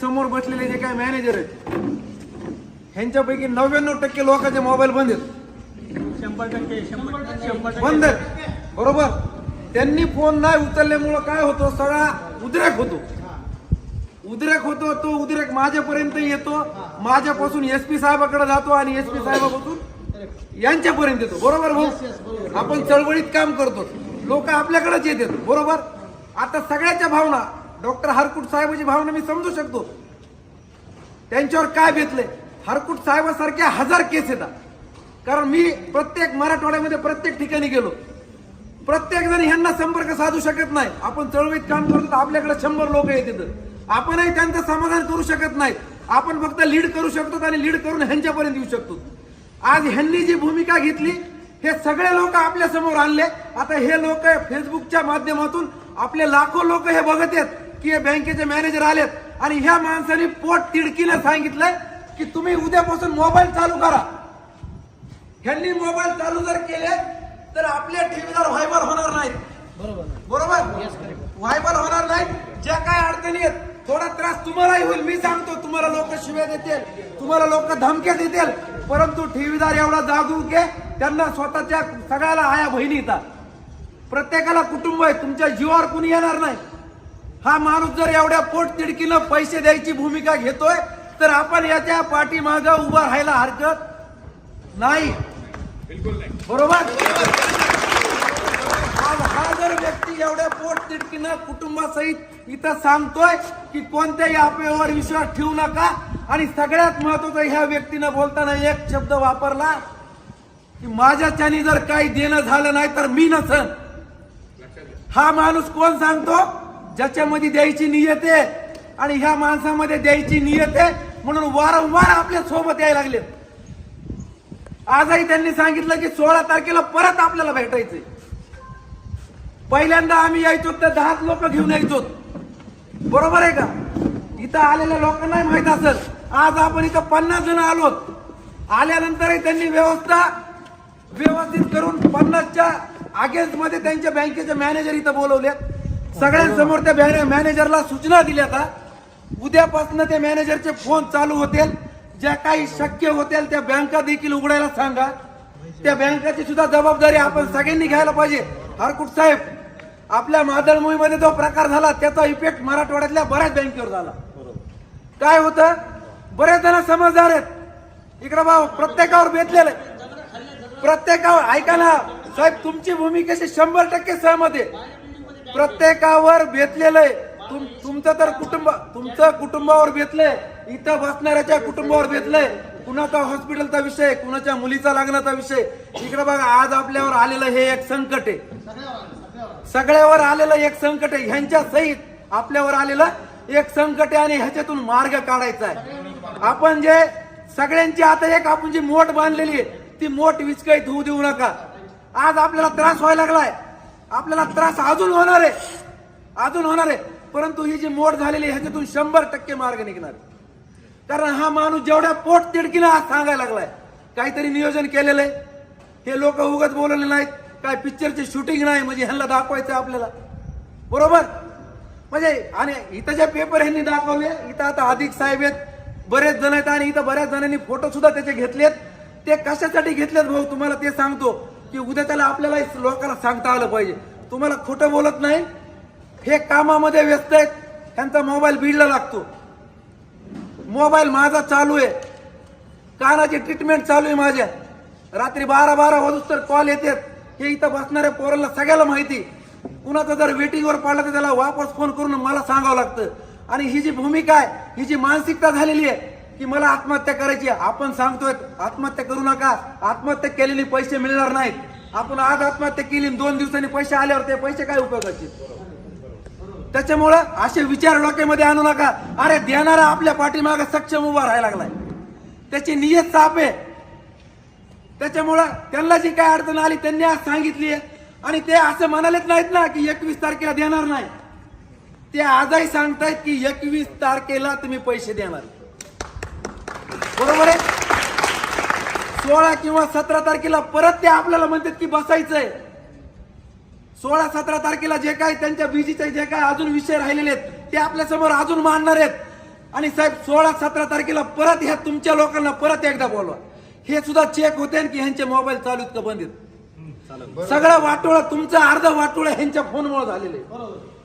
समोर बसलेले जे काय मॅनेजर आहेत ह्यांच्यापैकी नव्याण्णव टक्के लोकांचे मोबाईल बंद आहेत. शंभर टक्के शंभर बंद आहेत. बरोबर? त्यांनी फोन नाही उचलल्यामुळं काय होतो? सगळा उद्रेक होतो. उद्रेक होतो तो उद्रेक माझ्यापर्यंत येतो. माझ्यापासून एस पी साहेबाकडे जातो आणि एस पी साहेबापासून यांच्यापर्यंत येतो. बरोबर भाऊ? आपण चळवळीत काम करतो. लोक आपल्याकडेच येतात. बरोबर? आता सगळ्याच्या भावना डॉक्टर हरकुट साहेबाची भावना मी समजू शकतो. त्यांच्यावर काय बेतले हरकुट साहेबासारख्या हजार केस येतात. कारण मी प्रत्येक मराठवाड्यामध्ये प्रत्येक ठिकाणी गेलो. प्रत्येक जण ह्यांना संपर्क साधू शकत नाही. आपण चळवळीत काम करतो तर आपल्याकडे शंभर लोक येतात. आपणही त्यांचं समाधान करू शकत नाही. आपण फक्त लीड करू शकतो आणि लीड करून ह्यांच्यापर्यंत येऊ शकतो. आज ह्यांनी जी भूमिका घेतली हे सगळे लोक आपल्यासमोर आणले. आता हे लोक फेसबुकच्या माध्यमातून आपले लाखो लोक हे बघत आहेत. की हे बँकेचे मॅनेजर आलेत. आणि ह्या माणसाने पोट तिडकीनं सांगितलंय की तुम्ही उद्यापासून मोबाईल चालू करा. ह्यांनी मोबाईल चालू जर केले तर आपले ठेवीदार व्हायबल होणार नाहीत. बरोबर व्हायबल होणार नाहीत. ज्या काय अडचणी आहेत थोडा त्रास तुम्हालाही होईल. मी सांगतो तुम्हाला लोक शिव्या देतील तुम्हाला लोक धमक्या देतील. परंतु ठेवीदार एवढा जागरूक आहे त्यांना स्वतःच्या सगळ्याला आया बहिणी येतात. प्रत्येकाला कुटुंब आहे तुमच्या जीवावर कुणी येणार नाही. हा माणूस जर एवढ्या पोट तिडकीनं पैसे द्यायची भूमिका घेतोय तर आपण याच्या पाठीमाग उभा राहायला हरकत नाही. बरोबर? हा जर व्यक्ती एवढ्या पोट तिडकीनं कुटुंबासहित इथं सांगतोय की कोणत्याही अफवेवर विश्वास ठेवू नका. आणि सगळ्यात महत्वाचं ह्या व्यक्तीनं बोलताना एक शब्द वापरला की माझ्याच्यानी जर काही देणं झालं नाही तर मी नसन. हा माणूस कोण सांगतो? ज्याच्यामध्ये द्यायची नियत आहे आणि ह्या माणसामध्ये द्यायची नियत आहे म्हणून वारंवार आपल्यासोबत यायला लागले. आजही त्यांनी सांगितलं की सोळा तारखेला परत आपल्याला भेटायचंय. पहिल्यांदा आम्ही यायचो तर दहाच लोक घेऊन यायचो बरोबर आहे का? इथं आलेल्या लोकांनाही माहीत असेल. आज आपण इथं पन्नास जण आलोत. आल्यानंतरही त्यांनी व्यवस्था व्यवस्थित करून पन्नासच्या अगेन्स्टमध्ये त्यांच्या बँकेचे मॅनेजर इथं बोलवले सगळ्यांसमोर त्या बॅन- मॅनेजरला सूचना दिल्या आता उद्यापासून त्या मॅनेजरचे फोन चालू होतील. ज्या काही शक्य होतील त्या बँका देखील उघडायला सांगा. त्या बँकाची सुद्धा जबाबदारी आपण सगळ्यांनी घ्यायला पाहिजे. हरकुट साहेब आपल्या मादळमोहीमध्ये जो प्रकार झाला त्याचा इफेक्ट मराठवाड्यातल्या बऱ्याच बँकेवर झाला. काय होतं? बरेच जण समजदार आहेत. इकडे भाऊ प्रत्येकावर बेतलेलं प्रत्येकावर ऐका ना साहेब तुमची भूमिकेशी शंभर टक्के सहमत आहे. प्रत्येकावर बेतलेलं आहे. तुम तुमचं तर कुटुंब तुमचं कुटुंबावर बेतलंय इथं बसणाऱ्याच्या कुटुंबावर बेतलंय कुणाचा हॉस्पिटलचा विषय कुणाच्या मुलीचा लग्नाचा विषय. इकडे बघा आज आपल्यावर आलेलं हे एक संकट आहे. सगळ्यावर आलेलं एक संकट आहे. ह्यांच्या सहित आपल्यावर आलेलं एक संकट आहे आणि ह्याच्यातून मार्ग काढायचा आहे. आपण जे सगळ्यांची आता एक आपण जी मोठ बांधलेली आहे ती मोठ विस्कळीत होऊ देऊ नका. आज आपल्याला त्रास व्हायला लागलाय. आपल्याला त्रास अजून होणार आहे. अजून होणार आहे. परंतु ही जी मोड झालेली आहे, ह्याच्यातून शंभर टक्के मार्ग निघणार कारण हा माणूस जेवढ्या पोट तिडकीला सांगायला लागलाय काहीतरी नियोजन केलेलं आहे. हे लोक उगत बोलवले नाहीत. काय पिक्चरची शूटिंग नाही म्हणजे ह्यांना दाखवायचं आपल्याला. बरोबर? म्हणजे आणि इथं जे पेपर ह्यांनी दाखवले इथं आता अधिक साहेब आहेत. बरेच जण आहेत आणि इथं बऱ्याच जणांनी फोटो सुद्धा त्याचे घेतलेत. ते कशासाठी घेतलेत भाऊ तुम्हाला ते सांगतो. की उद्या त्याला आपल्याला लोकांना सांगता आलं पाहिजे. तुम्हाला खोटं बोलत नाही? हे कामामध्ये व्यस्त आहेत. त्यांचा मोबाईल बिडला लागतो. मोबाईल माझा चालू आहे. कानाची ट्रीटमेंट चालू आहे माझ्या. रात्री बारा बारा वाजूस तर कॉल येतात हे इथं बसणाऱ्या पोरांना सगळ्याला माहिती. कुणाचा जर वेटिंगवर पडला तर त्याला वापस फोन करून मला सांगावं लागतं. आणि ही जी भूमिका आहे ही जी मानसिकता झालेली आहे की मला आत्महत्या करायची आपण सांगतोय आत्महत्या करू नका. आत्महत्या केलेली पैसे मिळणार नाहीत. आपण आज आत्महत्या केली आणि दोन दिवसांनी पैसे आल्यावर ते पैसे काय उपयोगाचे? त्याच्यामुळं असे विचार डोक्यामध्ये आणू नका. अरे देणारा आपल्या पाठीमाग सक्षम उभा राहायला लागलाय. त्याची नियत साफ आहे. त्याच्यामुळं त्यांना जी काय अडचण आली त्यांनी आज सांगितली आहे आणि ते असं म्हणालेच नाहीत ना की एकवीस तारखेला देणार नाही. ते आजही सांगतायत की एकवीस तारखेला तुम्ही पैसे देणार. बरोबर आहे? सोळा किंवा सतरा तारखेला परत ते आपल्याला म्हणतात की बसायचंय. सोळा सतरा तारखेला जे काही त्यांच्या बीजीचे जे काही अजून विषय राहिलेले आहेत ते आपल्यासमोर अजून मांडणार आहेत. आणि साहेब सोळा सतरा तारखेला परत ह्या तुमच्या लोकांना परत एकदा बोलवा. हे सुद्धा चेक होते की ह्यांचे मोबाईल चालू आहेत का बंद आहेत? सगळं वाटोळ तुमचं अर्ध वाटोळ ह्यांच्या फोनमुळे झालेलं आहे.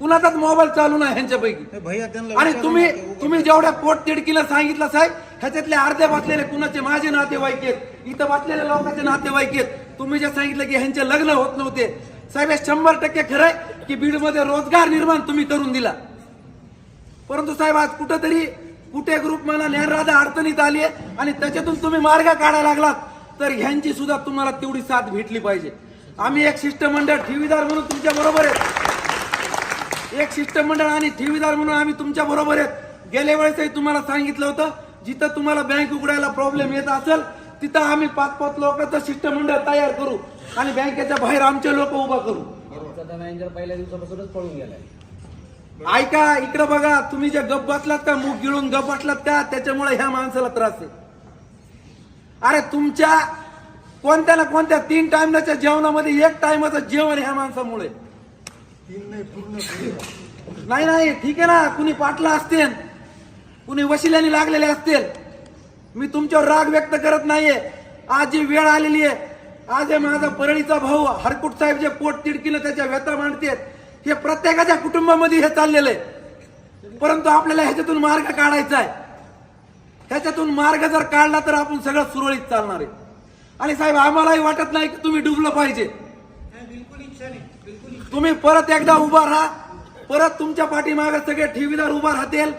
कुणाचाच मोबाईल चालू नाही ह्यांच्यापैकी. भैया त्यांना आणि तुम्ही तुम्ही जेवढ्या पोट तिडकीला सांगितलं साहेब ह्याच्यातले अर्धे बसलेले कुणाचे? माझे नातेवाईक आहेत. इथं बसलेल्या लोकांचे नातेवाईक आहेत. तुम्ही जे सांगितलं की ह्यांचे लग्न होत नव्हते. साहेब हे शंभर टक्के खरंय की बीडमध्ये रोजगार निर्माण तुम्ही करून दिला. परंतु साहेब आज कुठंतरी कुठे ग्रुप मला ज्ञानराधा अडचणीत आली आहे आणि त्याच्यातून तुम्ही मार्ग काढायला लागलात तर ह्यांची सुद्धा तुम्हाला तेवढी साथ भेटली पाहिजे. आम्ही एक शिष्टमंडळ ठेवीदार म्हणून तुमच्या बरोबर आहे. एक शिष्टमंडळ आणि ठेवीदार म्हणून आम्ही तुमच्या बरोबर आहेत. गेल्या वेळेसही तुम्हाला सांगितलं होतं जिथं तुम्हाला बँक उघडायला प्रॉब्लेम येत असेल तिथं आम्ही पाच पाच लोकांचं शिष्टमंडळ तयार करू आणि बँकेच्या बाहेर आमचे लोक उभा करू. पहिल्या दिवसापासूनच पळून गेलाय. ऐका इकडे बघा तुम्ही जे गप बसलात का मुख गिळून गप बसलात का त्याच्यामुळे ह्या माणसाला त्रास आहे. अरे तुमच्या कोणत्या ना कोणत्या तीन टाइमच्या जेवणामध्ये एक टाइमचं जेवण ह्या माणसामुळे नाही नाही ठीक आहे ना. कुणी पाटला असतील कुणी वशिल्याने लागलेले असतील मी तुमच्यावर राग व्यक्त करत नाहीये. आज जी वेळ आलेली आहे आज हे माझा परळीचा भाऊ हरकुट साहेब जे पोट तिडकीनं त्याच्या व्यथा मांडतेत हे प्रत्येकाच्या कुटुंबामध्ये हे चाललेलं आहे. परंतु आपल्याला ह्याच्यातून मार्ग काढायचा आहे. ह्याच्यातून मार्ग जर काढला तर आपण सगळं सुरळीत चालणार आहे. आणि साहेब आम्हालाही वाटत नाही की तुम्ही डुबलं पाहिजे. तुम्ही परत एकदा उभा राहा. परत तुमच्या पाठीमागे सगळे ठेवीदार उभा राहतील.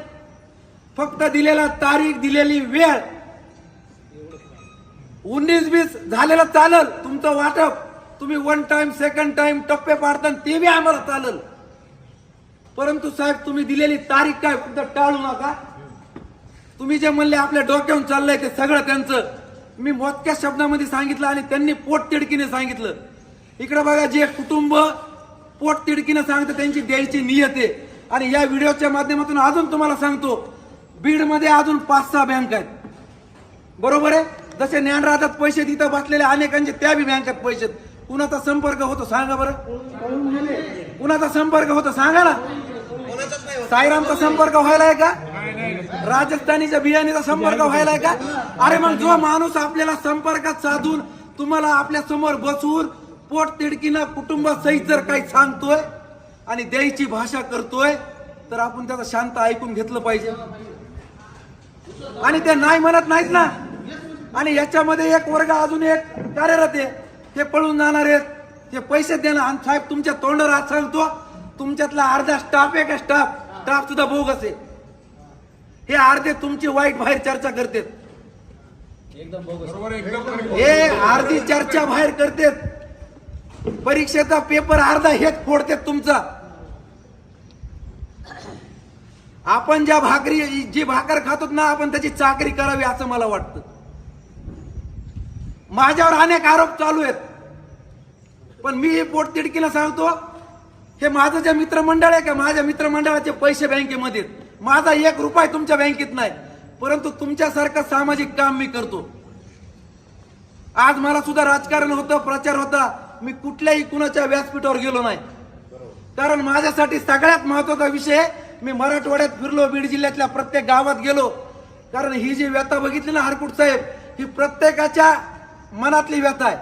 फक्त दिलेला तारीख दिलेली वेळ. उन्नीस वीस झालेलं चालल. तुमचं वाटप. तुम्ही वन टाइम सेकंड टाइम टप्पे पाडता ते बी आम्हाला चालल. परंतु साहेब तुम्ही दिलेली तारीख काय? फक्त टाळू नका. तुम्ही जे म्हणले आपल्या डोक्यावरून चाललंय ते सगळं त्यांचं. मी मोजक्या शब्दामध्ये सांगितलं आणि त्यांनी पोट तिडकीने सांगितलं. इकडे बघा जे कुटुंब पोट तिडकीनं सांगतं त्यांची द्यायची नियत आहे. आणि या व्हिडिओच्या माध्यमातून अजून तुम्हाला सांगतो बीडमध्ये अजून पाच सहा बँक आहेत. बरोबर आहे? जसे ज्ञान राहतात पैसे तिथं बसलेले अनेकांचे त्या बी बँकेत पैसे आहेत. कुणाचा संपर्क होतो सांगा बरं? कुणाचा संपर्क होतो सांगा ना. साईरामचा संपर्क व्हायलाय का? राजस्थानीच्या बियाणीचा संपर्क व्हायलाय का? अरे मग जो माणूस आपल्याला संपर्कात साधून तुम्हाला आपल्यासमोर बसून पोट तिडकीनं कुटुंबासहित जर काही सांगतोय आणि द्यायची भाषा करतोय तर आपण त्याचं शांत ऐकून घेतलं पाहिजे. आणि ते नाही म्हणत नाहीत ना. आणि याच्यामध्ये एक वर्ग अजून एक कार्यरत आहे. हे पळून जाणार आहेत. हे पैसे देणार आणि साहेब तुमच्या तोंडावर आज सांगतो तुमच्यातला अर्धा स्टाफ आहे का स्टाफ स्टाफ सुद्धा बोगस आहे. हे अर्धे तुमची वाईट बाहेर चर्चा करतात. हे अर्धी चर्चा बाहेर करतात. परीक्षेचा पेपर अर्धा हेच फोडते तुमचा. आपण ज्या भाकरी जी भाकर खातो ना आपण त्याची चाकरी करावी असं मला वाटतं. माझ्यावर अनेक आरोप चालू आहेत. पण मी हे पोट तिडकीला सांगतो हे माझं जे मित्रमंडळ आहे का माझ्या मित्रमंडळाचे पैसे बँकेमध्ये माझा एक रुपया तुमच्या बँकेत नाही परंतु तुमच्यासारखं सामाजिक काम मी करतो. आज मला सुद्धा राजकारण होतं प्रचार होता मी कुठल्याही कुणाच्या व्यासपीठावर गेलो नाही. कारण माझ्यासाठी सगळ्यात महत्त्वाचा विषय मी मराठवाड्यात फिरलो बीड जिल्ह्यातल्या प्रत्येक गावात गेलो. कारण ही जी व्यथा बघितली ना हरकुट साहेब ही प्रत्येकाच्या मनातली व्यथा आहे.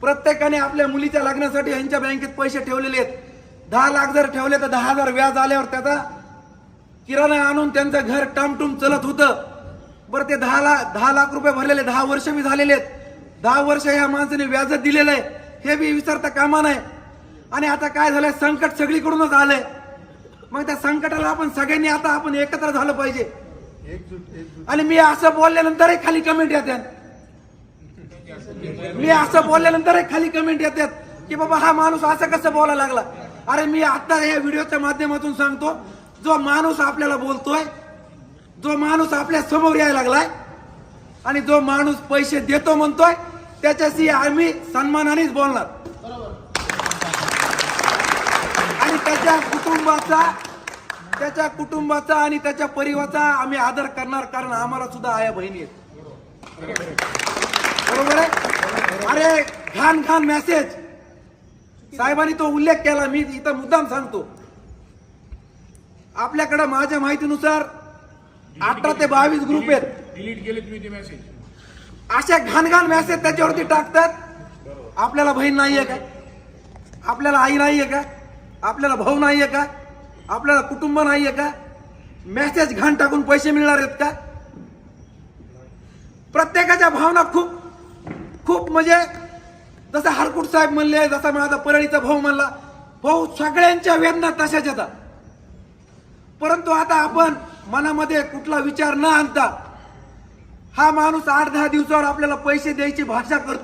प्रत्येकाने आपल्या मुलीच्या लग्नासाठी यांच्या बँकेत पैसे ठेवलेले आहेत. दहा लाख जर ठेवले तर दहा हजार व्याज आल्यावर त्याचा किराणा आणून त्यांचं घर टमटुम चलत होतं. बरं ते दहा लाख दहा लाख रुपये भरलेले दहा वर्ष मी झालेले आहेत. दहा वर्ष ह्या माणसाने व्याज दिलेलं आहे. हे बी विसरता कामा नाही आणि आता काय झालंय? संकट सगळीकडूनच आलंय. मग त्या संकटाला आपण सगळ्यांनी आता आपण एकत्र झालं पाहिजे. आणि मी असं बोलल्यानंतरही खाली कमेंट येतात. मी असं बोलल्यानंतर खाली कमेंट येतात की बाबा हा माणूस असं कसं बोलायला लागला? अरे मी आता या व्हिडिओच्या माध्यमातून सांगतो जो माणूस आपल्याला बोलतोय जो माणूस आपल्यासमोर यायला लागलाय आणि जो माणूस पैसे देतो म्हणतोय त्याच्याशी आम्ही सन्मानानेच बोलणार. आणि त्याच्या कुटुंबाचा त्याच्या कुटुंबाचा आणि त्याच्या परिवाराचा आम्ही आदर करणार कारण आम्हाला सुद्धा आया बहिणी आहेत. बरोबर आहे? अरे घाण घाण मेसेज साहेबांनी तो उल्लेख केला मी इथं मुद्दाम सांगतो. आपल्याकडे माझ्या माहितीनुसार अठरा ते बावीस ग्रुप आहेत. डिलीट केले तुम्ही ते मेसेज अशा घाण घाण मेसेज त्याच्यावरती टाकतात. आपल्याला बहीण नाहीये का? आपल्याला आई नाहीये का? आपल्याला भाऊ नाहीये का? आपल्याला कुटुंब नाहीये का? मेसेज घाण टाकून पैसे मिळणार आहेत का? प्रत्येकाच्या भावना खूप खूप म्हणजे जसं हरकुट साहेब म्हणले जसा माझा परळीचा भाऊ म्हणला भाऊ सगळ्यांच्या वेदना तशाच येतात. परंतु आता आपण मनामध्ये कुठला विचार न आणता हा माणूस आठ दहा दिवसावर आपल्याला पैसे द्यायची भाषा करतो.